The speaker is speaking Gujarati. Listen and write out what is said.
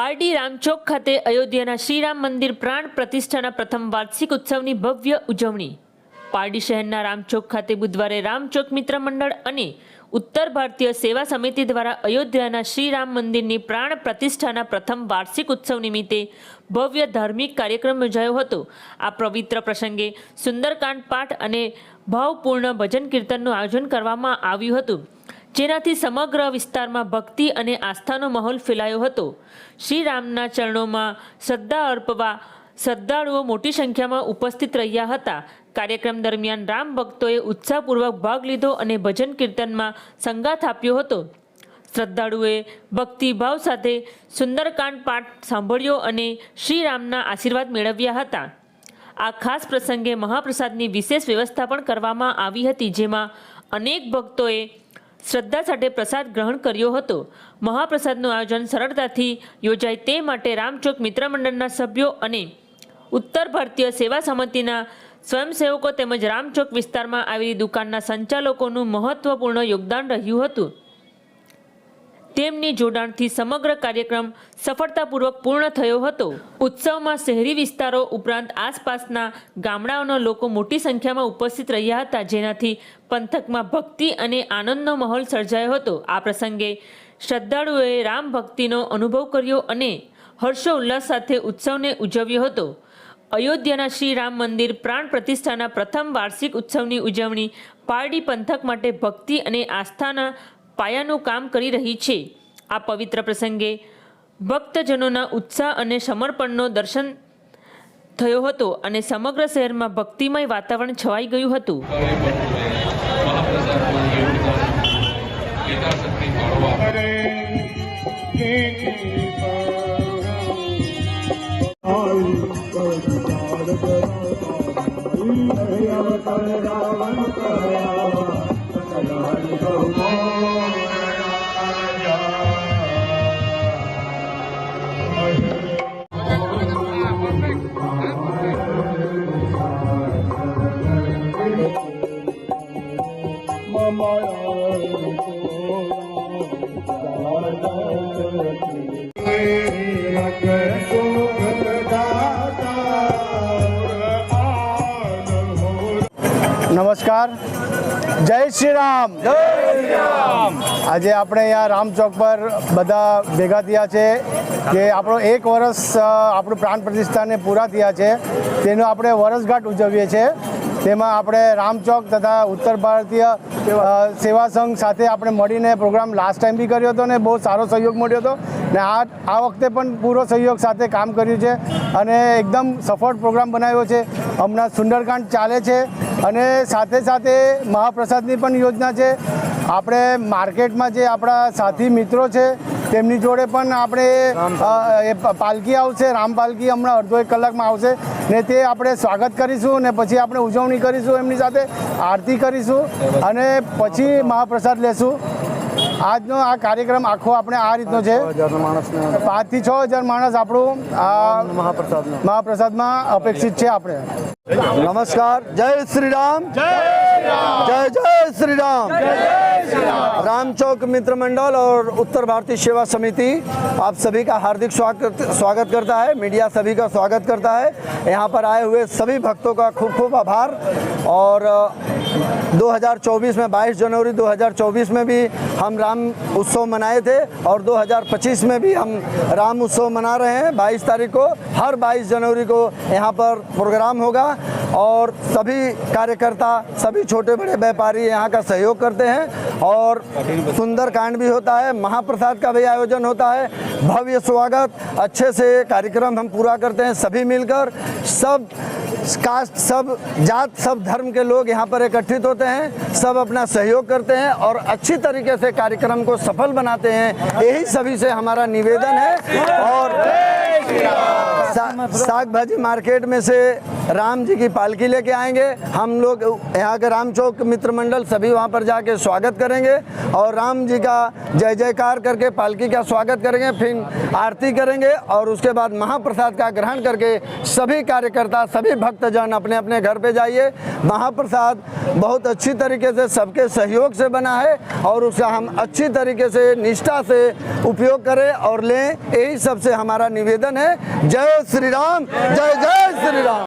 પારડી રામચોક ખાતે અયોધ્યાના શ્રીરામ મંદિર પ્રાણ પ્રતિષ્ઠાના પ્રથમ વાર્ષિક ઉત્સવની ભવ્ય ઉજવણી. પારડી શહેરના રામચોક ખાતે બુધવારે રામચોક મિત્ર મંડળ અને ઉત્તર ભારતીય સેવા સમિતિ દ્વારા અયોધ્યાના શ્રીરામ મંદિરની પ્રાણ પ્રતિષ્ઠાના પ્રથમ વાર્ષિક ઉત્સવ નિમિત્તે ભવ્ય ધાર્મિક કાર્યક્રમ યોજાયો હતો. આ પવિત્ર પ્રસંગે સુંદરકાંડ પાઠ અને ભાવપૂર્ણ ભજન કીર્તનનું આયોજન કરવામાં આવ્યું હતું. જેનાથી સમગ્ર વિસ્તારમાં ભક્તિ અને આસ્થાનો માહોલ ફેલાયો હતો. શ્રી રામના ચરણોમાં શ્રદ્ધા અર્પવા શ્રદ્ધાળુઓ મોટી સંખ્યામાં ઉપસ્થિત રહ્યા હતા. કાર્યક્રમ દરમિયાન રામ ભક્તોએ ઉત્સાહપૂર્વક ભાગ લીધો અને ભજન કીર્તનમાં સંગાથ આપ્યો હતો. શ્રદ્ધાળુએ ભક્તિભાવ સાથે સુંદરકાંડ પાઠ સાંભળ્યો અને શ્રી રામના આશીર્વાદ મેળવ્યા હતા. આ ખાસ પ્રસંગે મહાપ્રસાદની વિશેષ વ્યવસ્થા પણ કરવામાં આવી હતી, જેમાં અનેક ભક્તોએ શ્રદ્ધા સાથે પ્રસાદ ગ્રહણ કર્યો હતો. મહાપ્રસાદનું આયોજન સરળતાથી યોજાય તે માટે રામચોક મિત્ર મંડળના સભ્યો અને ઉત્તર ભારતીય સેવા સમિતિના સ્વયંસેવકો તેમજ રામચોક વિસ્તારમાં આવેલી દુકાનના સંચાલકોનું મહત્વપૂર્ણ યોગદાન રહ્યું હતું. તેમની જોડાણથી સમગ્ર કાર્યક્રમ સફળતાપૂર્વક પૂર્ણ થયો હતો. ઉત્સવમાં શહેરી વિસ્તારો ઉપરાંત આસપાસના ગામડાઓના લોકો મોટી સંખ્યામાં ઉપસ્થિત રહ્યા હતા, જેનાથી પંથકમાં ભક્તિ અને આનંદનો માહોલ સર્જાયો હતો. આ પ્રસંગે શ્રદ્ધાળુઓએ રામ ભક્તિનો અનુભવ કર્યો અને હર્ષોલ્લાસ સાથે ઉત્સવને ઉજવ્યો હતો. અયોધ્યાના શ્રી રામ મંદિર પ્રાણ પ્રતિષ્ઠાના પ્રથમ વાર્ષિક ઉત્સવની ઉજવણી પારડી પંથક માટે ભક્તિ અને આસ્થાના પાયાનું કામ કરી રહી છે. આ પવિત્ર પ્રસંગે ભક્તજનોના ઉત્સાહ અને સમર્પણનો દર્શન થયો હતો અને સમગ્ર શહેરમાં ભક્તિમય વાતાવરણ છવાઈ ગયું હતું. નમસ્કાર. જય શ્રી રામ. રામ. આજે આપણે અહીંયા રામ ચોક પર બધા ભેગા થયા છે કે આપણો એક વર્ષ આપણું પ્રાણ પ્રતિષ્ઠાને પૂરા થયા છે. તેનો આપણે વરસગાંઠ ઉજવીએ છીએ. તેમાં આપણે રામચોક તથા ઉત્તર ભારતીય સેવા સંઘ સાથે આપણે મળીને પ્રોગ્રામ લાસ્ટ ટાઈમ બી કર્યો હતો ને બહુ સારો સહયોગ મળ્યો હતો. ને આ આ વખતે પણ પૂરો સહયોગ સાથે કામ કર્યું છે અને એકદમ સફળ પ્રોગ્રામ બનાવ્યો છે. હમણાં સુંદરકાંડ ચાલે છે અને સાથે સાથે મહાપ્રસાદની પણ યોજના છે. આપણે માર્કેટમાં જે આપણા સાથી મિત્રો છે તેમની જોડે પણ આપણે પાલકી આવશે રામ પાલકી હમણાં અડધો એક કલાકમાં આવશે. ને તે આપણે સ્વાગત કરીશું ને પછી આપણે ઉજવણી કરીશું એમની સાથે આરતી કરીશું અને પછી મહાપ્રસાદ લેશું. આજનો આ કાર્યક્રમ આખો આપણે આ રીતનો છે. પાંચથી છ હજાર માણસ આપણું મહાપ્રસાદ મહાપ્રસાદમાં અપેક્ષિત છે આપણે. નમસ્કાર. જય શ્રી રામ. જય जय जय श्री राम राम चौक मित्र मंडल और उत्तर भारतीय सेवा समिति आप सभी का हार्दिक स्वागत स्वागत करता है। मीडिया सभी का स्वागत करता है। यहाँ पर आए हुए सभी भक्तों का खूब खूब आभार। और 2024 में 22 जनवरी 2024 में भी हम राम उत्सव मनाए थे और 2025 में भी हम राम उत्सव मना रहे हैं। 22 तारीख को, हर 22 जनवरी को यहाँ पर प्रोग्राम होगा और सभी कार्यकर्ता, सभी छोटे बड़े व्यापारी यहाँ का सहयोग करते हैं और सुंदर कांड भी होता है, महाप्रसाद का भी आयोजन होता है, भव्य स्वागत, अच्छे से कार्यक्रम हम पूरा करते हैं, सभी मिलकर, सब कास्ट सब, जात सब, धर्म के लोग यहाँ पर एकत्रित होते हैं, सब अपना सहयोग करते हैं और अच्छी तरीके से कार्यक्रम को सफल बनाते हैं। यही सभी से हमारा निवेदन है। और सा- साग भाजी मार्केट में से राम जी की पालकी लेके आएँगे। हम लोग यहाँ के राम चौक मित्र मंडल सभी वहाँ पर जाके स्वागत करेंगे और राम जी का जय जयकार करके पालकी का स्वागत करेंगे, फिर आरती करेंगे और उसके बाद महाप्रसाद का ग्रहण करके सभी कार्यकर्ता, सभी भक्तजन अपने अपने घर पे जाइए। महाप्रसाद बहुत अच्छी तरीके से सबके सहयोग से बना है और उसका हम अच्छी तरीके से, निष्ठा से उपयोग करें और लें। यही सबसे हमारा निवेदन है। जय श्री राम, जय जय श्री राम।